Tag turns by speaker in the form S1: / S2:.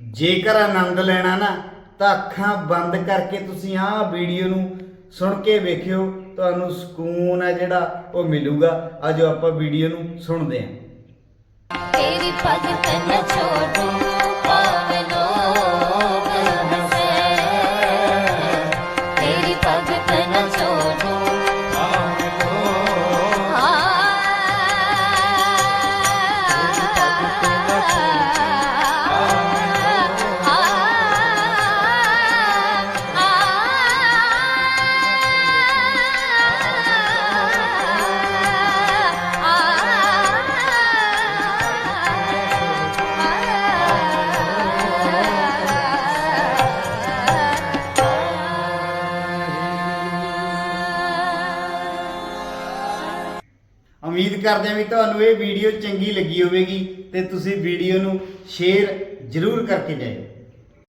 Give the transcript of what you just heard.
S1: ਜੇਕਰ ਆਨੰਦ ਲੈਣਾ ਨਾ, ਤਾਂ ਅੱਖਾਂ ਬੰਦ ਕਰਕੇ ਤੁਸੀਂ ਆਹ ਵੀਡੀਓ ਨੂੰ ਸੁਣ ਕੇ ਵੇਖਿਓ, ਤੁਹਾਨੂੰ ਸਕੂਨ ਆ ਜਿਹੜਾ ਉਹ ਮਿਲੂਗਾ। ਅੱਜ ਆਪਾਂ ਵੀਡੀਓ ਨੂੰ ਸੁਣਦੇ
S2: ਆਂ ਤੇਰੀ ਭਗਤ ਨਾ ਛੋੜ
S1: ਉਮੀਦ ਕਰਦੇ ਹਾਂ ਵੀ ਤੁਹਾਨੂੰ ਇਹ ਵੀਡੀਓ ਚੰਗੀ ਲੱਗੀ ਹੋਵੇਗੀ ਤੇ ਤੁਸੀਂ ਵੀਡੀਓ ਨੂੰ ਸ਼ੇਅਰ ਜ਼ਰੂਰ ਕਰਕੇ ਜਾਇਓ।